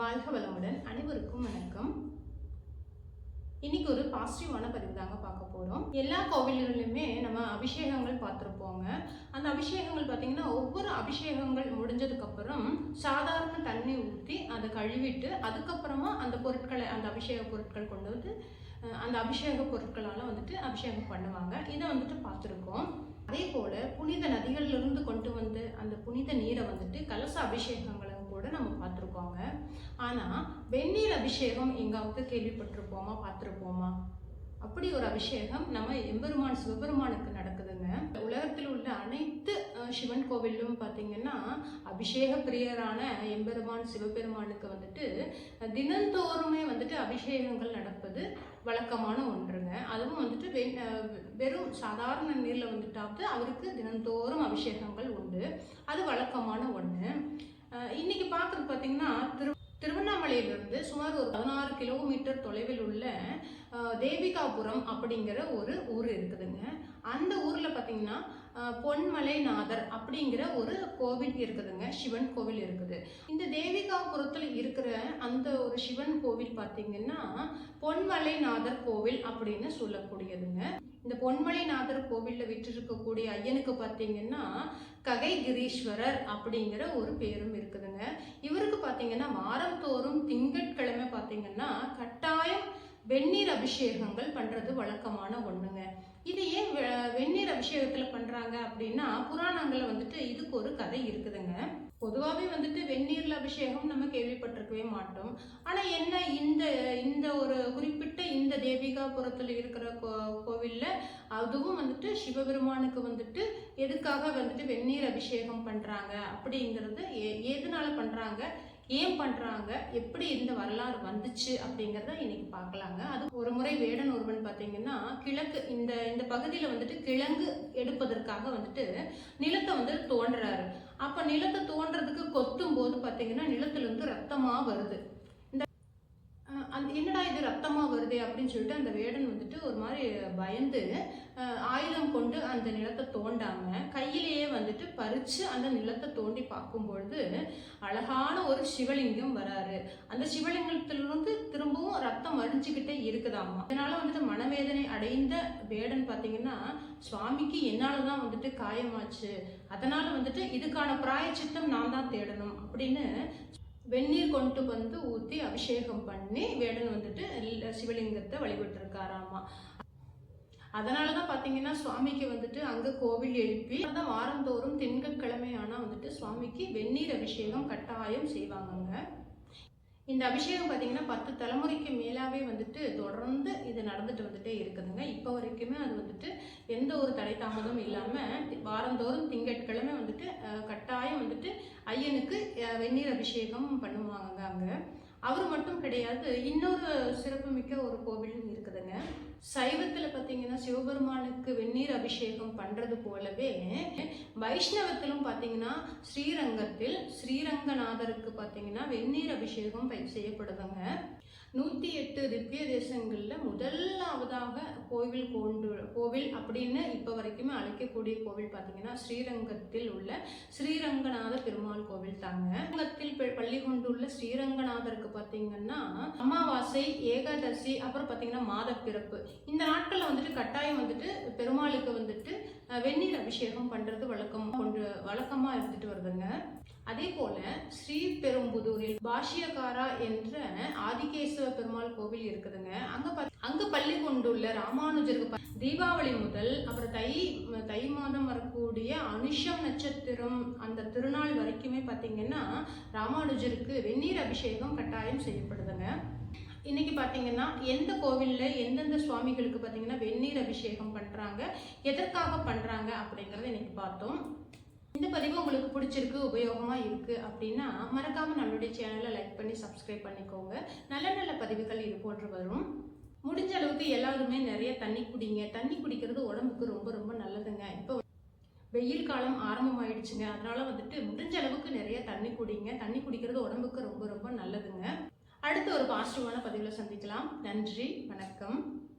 வாழ்க வளமுடன் அனைவருக்கும் வணக்கம். இன்னைக்கு ஒரு பாசிட்டிவான பதிவு தாங்க பார்க்க போகிறோம் எல்லா கோவில்களிலுமே நம்ம அபிஷேகங்கள் பார்த்துருப்போங்க. அந்த அபிஷேகங்கள் பார்த்தீங்கன்னா ஒவ்வொரு அபிஷேகங்கள் முடிஞ்சதுக்கப்புறம் சாதாரண தண்ணி ஊற்றி அதை கழுவிட்டு அதுக்கப்புறமா அந்த பொருட்களை அந்த அபிஷேக பொருட்கள் கொண்டு வந்து அந்த அபிஷேக பொருட்களால் வந்துட்டு அபிஷேகம் பண்ணுவாங்க. இதை வந்துட்டு பார்த்துருக்கோம். அதே போல் புனித நதிகளிலிருந்து கொண்டு வந்து அந்த புனித நீரை வந்துட்டு கலச அபிஷேகங்கள் கூட நம்ம பார்த்துருக்கோங்க. ஆனால் வெந்நீர் அபிஷேகம் எங்காவது கேள்விப்பட்டிருப்போமா? பார்த்துருப்போமா? அப்படி ஒரு அபிஷேகம் நம்ம எம்பெருமான் சிவபெருமானுக்கு நடக்குதுங்க. உலகத்தில் உள்ள அனைத்து சிவன் கோவிலும் பார்த்தீங்கன்னா அபிஷேக பிரியரான எம்பெருமான் சிவபெருமானுக்கு வந்துட்டு தினந்தோறுமே வந்துட்டு அபிஷேகங்கள் நடப்பது வழக்கமான ஒன்றுங்க. அதுவும் வந்துட்டு வெ- வெறும் சாதாரண நீரில் வந்துட்டாவது அவருக்கு தினந்தோறும் அபிஷேகங்கள் உண்டு. அது வழக்கமான ஒன்று இன்னைக்கு பார்க்குறது பார்த்தீங்கன்னா திரு திருவண்ணாமலையிலிருந்து சுமார் ஒரு பதினாறு கிலோமீட்டர் தொலைவில் உள்ள தேவிகாபுரம் அப்படிங்கிற ஒரு ஊர் இருக்குதுங்க. அந்த ஊரில் பார்த்தீங்கன்னா பொன்மலைநாதர் அப்படிங்கிற ஒரு கோவில் இருக்குதுங்க. சிவன் கோவில் இருக்குது. இந்த தேவிகாபுரத்தில் இருக்கிற அந்த ஒரு சிவன் கோவில் பார்த்தீங்கன்னா பொன்மலைநாதர் கோவில் அப்படின்னு சொல்லக்கூடியதுங்க. இந்த பொன்மலைநாதர் கோவிலில் விற்றிருக்கக்கூடிய ஐயனுக்கு பார்த்தீங்கன்னா ககைகிரீஸ்வரர் அப்படிங்கிற ஒரு பேரும் இருக்குதுங்க. இவருக்கு பார்த்தீங்கன்னா வாரந்தோறும் திங்கட்கிழமை பார்த்தீங்கன்னா கட்டாயம் வெந்நீர் அபிஷேகங்கள் பண்ணுறது வழக்கமான ஒன்றுங்க இது ஏன் வெ- வெந்நீர் அபிஷேகத்தில் பண்ணுறாங்க அப்படின்னா புராணங்களில் வந்துட்டு இதுக்கு ஒரு கதை இருக்குதுங்க. பொதுவாகவே வந்துட்டு வெந்நீரில் அபிஷேகம் நம்ம கேள்விப்பட்டிருக்கவே மாட்டோம். ஆனால் என்ன இந்த இந்த ஒரு குறிப்பிட்ட இந்த தேவிகாபுரத்தில் இருக்கிற கோ கோவிலில் அதுவும் வந்துட்டு சிவபெருமானுக்கு வந்துட்டு எதுக்காக வந்துட்டு வெந்நீர் அபிஷேகம் பண்ணுறாங்க அப்படிங்கிறது எ எதனால பண்ணுறாங்க ஏன் பண்ணுறாங்க எப்படி இந்த வரலாறு வந்துச்சு அப்படிங்கிறத இன்னைக்கு பார்க்கலாங்க அது ஒரு முறை வேடன் ஒருவன் பார்த்தீங்கன்னா கிழக்கு இந்த இந்த பகுதியில் வந்துட்டு கிழங்கு எடுப்பதற்காக வந்துட்டு நிலத்தை வந்து தோன்றாரு. அப்போ நிலத்தை தோன்றதுக்கு கொத்தும் போது பார்த்தீங்கன்னா நிலத்துலேருந்து ரத்தமாக வருது இந்த அஹ், அந்த என்னடா இது ரத்தமாக வருதே அப்படின்னு சொல்லிட்டு அந்த வேடன் வந்துட்டு ஒரு மாதிரி பயந்து ஆயுதம் கொண்டு அந்த நிலத்தை தோண்டாம கையிலேயே வந்துட்டு பறிச்சு அந்த நிலத்தை தோண்டி பார்க்கும்பொழுது அழகான ஒரு சிவலிங்கம் வராரு. அந்த சிவலிங்கத்திலிருந்து திரும்பவும் ரத்தம் அழிஞ்சுக்கிட்டே இருக்குதாமா? இதனால வந்துட்டு மனவேதனை அடைந்த வேடன் பார்த்தீங்கன்னா சுவாமிக்கு என்னால தான் வந்துட்டு காயமாச்சு. அதனால வந்துட்டு இதுக்கான பிராயச்சித்தம் நான் தான் தேடணும் அப்படின்னு வெந்நீர் கொண்டு வந்து ஊற்றி அபிஷேகம் பண்ணி வேடன் வந்துட்டு சிவலிங்கத்தை வழிபட்டுருக்காராமா. அதனால தான் பார்த்தீங்கன்னா சுவாமிக்கு வந்துட்டு அங்கே கோவில் எழுப்பி அதான் வாரந்தோறும் திங்கட்கிழமை ஆனால் வந்துட்டு சுவாமிக்கு வெந்நீர் அபிஷேகம் கட்டாயம் செய்வாங்கங்க. இந்த அபிஷேகம் பார்த்தீங்கன்னா பத்து தலைமுறைக்கு மேலாகவே வந்துட்டு தொடர்ந்து இது நடந்துட்டு வந்துட்டே இருக்குதுங்க. இப்போ வரைக்குமே அது வந்துட்டு எந்த ஒரு தடை தாமதம் இல்லாமல் வாரந்தோறும் திங்கட்கிழமை வந்துட்டு கட்டாயம் வந்துட்டு ஐயனுக்கு வெந்நீர் அபிஷேகம் பண்ணுவாங்க அங்கே. அவர் மட்டும் கிடையாது இன்னொரு சிறப்புமிக்க ஒரு கோவிலும் இருக்குதுங்க. சைவத்தில் பார்த்தீங்கன்னா சிவபெருமானுக்கு வெந்நீர் அபிஷேகம் பண்ணுறது போலவே வைஷ்ணவத்திலும் பார்த்தீங்கன்னா ஸ்ரீரங்கத்தில் ஸ்ரீரங்கநாதருக்கு பார்த்தீங்கன்னா வெந்நீர் அபிஷேகம் பை- செய்யப்படுதுங்க. நூற்றி எட்டு திவ்ய தேசங்களில் முதலாவதாக கோவில் கொண்டு கோவில் அப்படின்னு இப்போ வரைக்குமே அழைக்கக்கூடிய கோவில் பார்த்தீங்கன்னா ஸ்ரீரங்கத்தில் உள்ள ஸ்ரீரங்கநாத பெருமாள் கோவில் தாங்க. ரங்கத்தில் பள்ளி கொண்டுள்ள ஸ்ரீரங்கநாதருக்கு பார்த்தீங்கன்னா அமாவாசை ஏகாதசி அப்புறம் பார்த்தீங்கன்னா மாதப்பிறப்பு. இந்த நாட்களில் வந்துட்டு கட்டாயம் வந்துட்டு பெருமாளுக்கு வந்துட்டு வெந்நீர் அபிஷேகம் பண்ணுறது வழக்கம் கொண்டு வழக்கமாக இருந்துட்டு வருதுங்க. அதே போல ஸ்ரீபெரும்புதூரில் பாஷ்யகாரா என்ற ஆதிகேசவ பெருமாள் கோவில் இருக்குதுங்க. அங்க அங்க பள்ளி கொண்டுள்ள ராமானுஜருக்கு தீபாவளி முதல் அப்புறம் தை தை மாதம் வரக்கூடிய அனுஷம் நட்சத்திரம் அந்த திருநாள் வரைக்குமே பார்த்தீங்கன்னா ராமானுஜருக்கு வெந்நீர் அபிஷேகம் கட்டாயம் செய்யப்படுதுங்க. இன்னைக்கு பார்த்தீங்கன்னா எந்த கோவிலில் எந்தெந்த சுவாமிகளுக்கு பார்த்தீங்கன்னா வெந்நீர் அபிஷேகம் பண்ணுறாங்க எதற்காக பண்ணுறாங்க அப்படிங்கிறத இன்றைக்கி பார்த்தோம். இந்த பதிவு உங்களுக்கு பிடிச்சிருக்கு உபயோகமாக இருக்குது அப்படின்னா மறக்காமல் நம்மளுடைய சேனலை லைக் பண்ணி சப்ஸ்கிரைப் பண்ணிக்கோங்க. நல்ல நல்ல பதிவுகள் இது போன்று வரும். முடிஞ்ச அளவுக்கு எல்லாருமே நிறைய தண்ணி குடிங்க. தண்ணி குடிக்கிறது உடம்புக்கு ரொம்ப ரொம்ப நல்லதுங்க. இப்போ வெயில் காலம் ஆரம்பமாயிடுச்சுங்க. அதனால வந்துட்டு முடிஞ்ச அளவுக்கு நிறைய தண்ணி குடிங்க. தண்ணி குடிக்கிறது உடம்புக்கு ரொம்ப ரொம்ப நல்லதுங்க. அடுத்த ஒரு பாசிட்டிவான பதிவில் சந்திக்கலாம். நன்றி வணக்கம்.